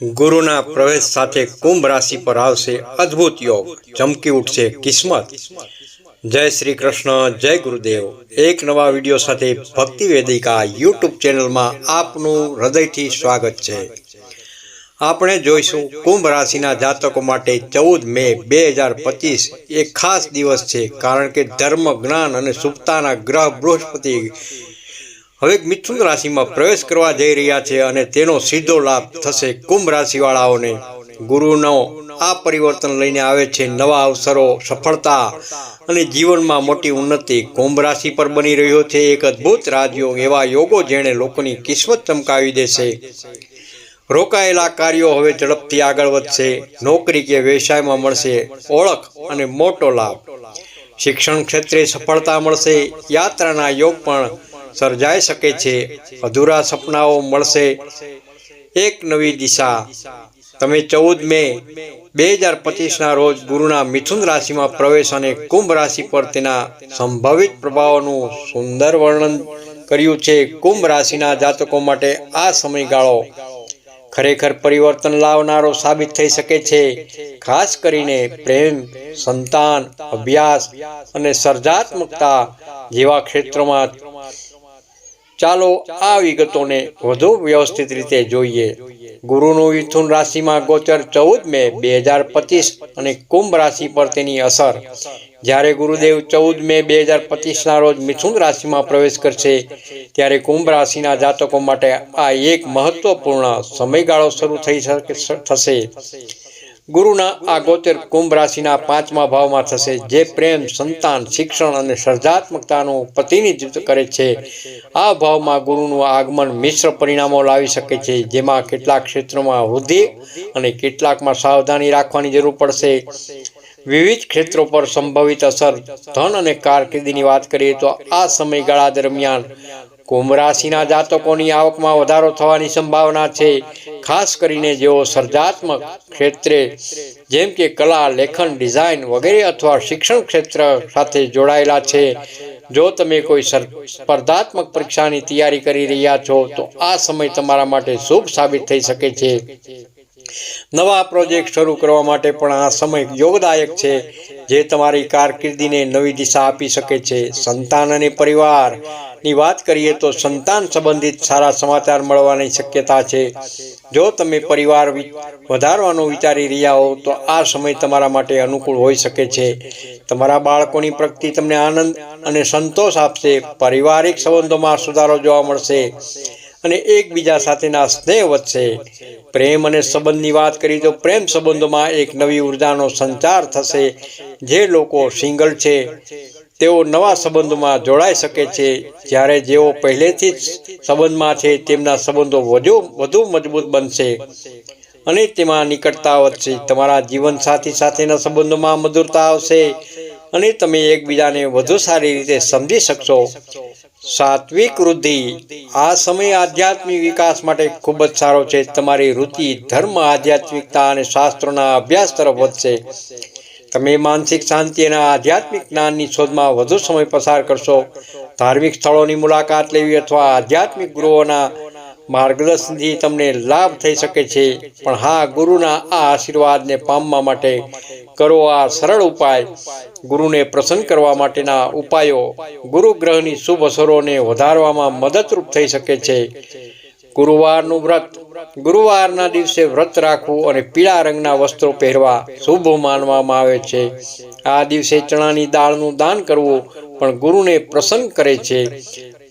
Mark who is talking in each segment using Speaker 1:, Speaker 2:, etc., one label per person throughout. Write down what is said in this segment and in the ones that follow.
Speaker 1: ગુરુના પ્રવેશ સાથે કુંભ રાશિ પર આવશે અદ્ભુત યોગ. ચમકી ઉઠશે કિસ્મત. જય શ્રી કૃષ્ણ, જય ગુરુદેવ. એક નવા વીડિયો સાથે ભક્તિ વેદિકા યુટ્યુબ ચેનલમાં આપનું હૃદયથી સ્વાગત છે. આપણે જોઈશું કુંભ રાશિના જાતકો માટે ચૌદ મે બે હજાર પચીસ એ ખાસ દિવસ છે, કારણ કે ધર્મ, જ્ઞાન અને સુપ્તાના ગ્રહ બૃહસ્પતિ હવે મિથુન રાશિમાં પ્રવેશ કરવા જઈ રહ્યા છે અને તેનો સીધો લાભ થશે કુંભ રાશિવાળાઓને. ગુરુનો આ પરિવર્તન લઈને આવે છે નવા અવસરો, સફળતા અને જીવનમાં મોટી ઉન્નતિ. કુંભ રાશિ પર બની રહ્યો છે એક અદ્ભુત રાજયોગ એવા યોગો જેણે લોકોની કિસ્મત ચમકાવી દેશે. રોકાયેલા કાર્યો હવે ઝડપથી આગળ વધશે. નોકરી કે વ્યવસાયમાં મળશે ઓળખ અને મોટો લાભ. શિક્ષણ ક્ષેત્રે સફળતા મળશે. યાત્રાના યોગ પણ સર્જાઈ શકે છે. અધૂરા સપનાઓ મળશે. એક નવી દિશા. તમે ચૌદ મે બે હજાર પચીસના રોજ ગુરુના મિથુન રાશિમાં પ્રવેશ અને કુંભ રાશિ પર તેના સંભવિત પ્રભાવોનું સુંદર વર્ણન કર્યું છે. કુંભ રાશિના જાતકો માટે આ સમયગાળો ખરેખર પરિવર્તન લાવનારો સાબિત થઈ શકે છે. ખાસ કરીને પ્રેમ, સંતાન, અભ્યાસ અને સર્જાત્મકતા જેવા ક્ષેત્રોમાં ચાલો આ વિગતોને વધુ વ્યવસ્થિત રીતે જોઈએ. ગુરુનું મિથુન રાશિમાં ગોચર ચૌદ મે બે હજાર પચીસ અને કુંભ રાશિ પર તેની અસર. જ્યારે ગુરુદેવ ચૌદ મે બે હજાર પચીસના રોજ મિથુન રાશિમાં પ્રવેશ કરશે, ત્યારે કુંભ રાશિના જાતકો માટે આ એક મહત્વપૂર્ણ સમયગાળો શરૂ થઈ થશે. ગુરુના આ ગોચર કુંભ રાશિના પાંચમા ભાવમાં થશે. જે પ્રેમ, સંતાન, શિક્ષણ અને સર્જાત્મકતાનું પ્રતિનિધિત્વ કરે છે. આ ભાવમાં ગુરુનું આગમન મિશ્ર પરિણામો લાવી શકે છે. જેમાં કેટલાક ક્ષેત્રોમાં વૃદ્ધિ અને કેટલાકમાં સાવધાની રાખવાની જરૂર પડશે. વિવિધ ક્ષેત્રો પર સંભવિત અસર ધન અને કારકિર્દીની વાત કરીએ તો આ સમયગાળા દરમિયાન કુંભ રાશિના જાતકોની આવકમાં વધારો થવાની સંભાવના છે. ખાસ કરીને જેઓ સર્જાત્મક ક્ષેત્રે, જેમ કે કલા, લેખન, ડિઝાઇન વગેરે અથવા શિક્ષણ ક્ષેત્ર સાથે જોડાયેલા છે. જો તમે કોઈ સ્પર્ધાત્મક પરીક્ષાની તૈયારી કરી રહ્યા છો, તો આ સમય તમારા માટે શુભ સાબિત થઈ શકે છે. નવા પ્રોજેક્ટ શરૂ કરવા માટે પણ આ સમય યોગદાયક છે, જે તમારી કારકિર્દીને નવી દિશા આપી શકે છે. સંતાન અને પરિવારની વાત કરીએ તો સંતાન સંબંધિત સારા સમાચાર મળવાની શક્યતા છે. જો તમે પરિવાર વધારવાનું વિચારી રહ્યા હો, તો આ સમય તમારા માટે અનુકૂળ હોઈ શકે છે. તમારા બાળકોની પ્રગતિ તમને આનંદ અને સંતોષ આપશે. પારિવારિક સંબંધોમાં સુધારો જોવા મળશે. અને એકબીજા સાથેના સ્નેહ વધશે પ્રેમ અને સંબંધની વાત કરી તો પ્રેમ સંબંધોમાં એક નવી ઉર્જાનો સંચાર થશે. જે લોકો સિંગલ છે, તેઓ નવા સંબંધોમાં જોડાઈ શકે છે. જ્યારે જેઓ પહેલેથી જ સંબંધમાં છે, તેમના સંબંધો વધુ વધુ મજબૂત બનશે. અને તેમાં નિકટતા વધશે. તમારા જીવનસાથી સાથેના સંબંધોમાં મધુરતા આવશે. અને તમે એકબીજાને વધુ સારી રીતે સમજી શકશો. સાત્વિક વૃદ્ધિ. આ સમય આધ્યાત્મિક વિકાસ માટે ખૂબ જ સારો છે. તમારી વૃત્તિ ધર્મ, આધ્યાત્મિકતા અને શાસ્ત્રોના અભ્યાસ તરફ વધશે. તમે માનસિક શાંતિ અને આધ્યાત્મિક જ્ઞાનની શોધમાં વધુ સમય પસાર કરશો. ધાર્મિક સ્થળોની મુલાકાત લેવી અથવા આધ્યાત્મિક ગુરુઓના માર્ગદર્શનથી તમને લાભ થઈ શકે છે. પણ હા, ગુરુના આ આશીર્વાદને પામવા માટે કરો આ સરળ ઉપાય. ગુરુને પ્રસન્ન કરવા માટેના ઉપાયો ગુરુ ગ્રહની શુભ અસરોને વધારવામાં મદદરૂપ થઈ શકે છે. ગુરુવારનું વ્રત. ગુરુવારના દિવસે વ્રત રાખવું અને પીળા રંગના વસ્ત્રો પહેરવા શુભ માનવામાં આવે છે. આ દિવસે ચણાની દાળનું દાન કરવું પણ ગુરુને પ્રસન્ન કરે છે.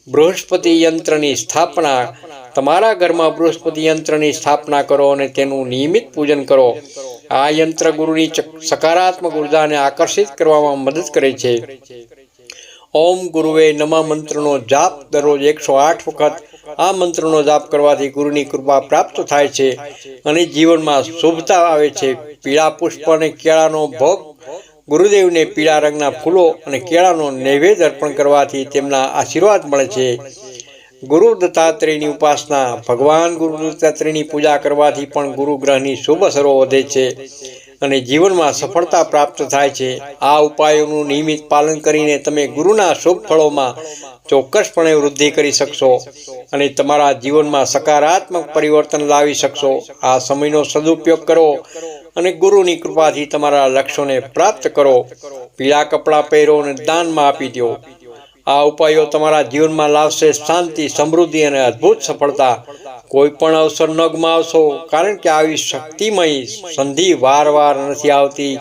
Speaker 1: બૃહસ્પતિ યંત્રની સ્થાપના. તમારા ઘરમાં બૃહસ્પતિ યંત્રની સ્થાપના કરો અને તેનું નિયમિત પૂજન કરો. આ યંત્ર ગુરુની સકારાત્મક ઉર્જાને આકર્ષિત કરવામાં મદદ કરે છે. ઓમ ગુરુવે નમા મંત્રનો જાપ દરરોજ એકસો આઠ વખત. આ મંત્રનો જાપ કરવાથી ગુરુની કૃપા પ્રાપ્ત થાય છે અને જીવનમાં શુભતા આવે છે. પીળા પુષ્પ અને કેળાનો ભોગ ગુરુદેવને પીળા રંગના ફૂલો અને કેળાનો નૈવેદ્ય અર્પણ કરવાથી તેમના આશીર્વાદ મળે છે. ગુરુ દત્તાત્રેયની ઉપાસના ભગવાન ગુરુ દત્તાત્રેયની પૂજા કરવાથી પણ ગુરુ ગ્રહની શુભ અસરો વધે છે અને જીવનમાં સફળતા પ્રાપ્ત થાય છે. આ ઉપાયોનું નિયમિત પાલન કરીને તમે ગુરુના શુભ ફળોમાં ચોક્કસપણે વૃદ્ધિ કરી શકશો અને તમારા જીવનમાં સકારાત્મક પરિવર્તન લાવી શકશો. આ સમયનો સદુપયોગ કરો અને ગુરુની કૃપાથી તમારા લક્ષ્યોને પ્રાપ્ત કરો. પીળા કપડાં પહેરો અને દાનમાં આપી દો આ ઉપાયો તમારા જીવનમાં લાવશે શાંતિ, સમૃદ્ધિ અને અદ્ભુત સફળતા. કોઈ પણ અવસર ન ગુમાવશો કારણ કે આવી શક્તિમય સંધિ વાર વાર નથી આવતી.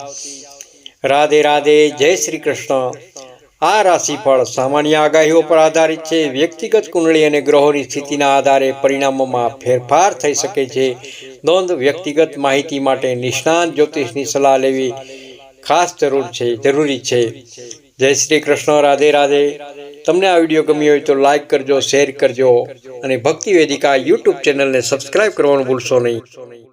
Speaker 1: રાધે રાધે, જય શ્રી કૃષ્ણ. આ રાશિફળ સામાન્ય આગાહીઓ પર આધારિત છે. વ્યક્તિગત કુંડળી અને ગ્રહોની સ્થિતિના આધારે પરિણામોમાં ફેરફાર થઈ શકે છે. નોંધ વ્યક્તિગત માહિતી માટે નિષ્ણાંત જ્યોતિષની સલાહ લેવી ખાસ જરૂર છે, જરૂરી છે. જય શ્રી કૃષ્ણ, રાધે રાધે. તમને આ વીડિયો ગમ્યો હોય તો લાઈક કરજો શેર કરજો અને ભક્તિ વેદિકા યુટ્યુબ ચેનલને સબસ્ક્રાઈબ કરવાનું ભૂલશો નહીં.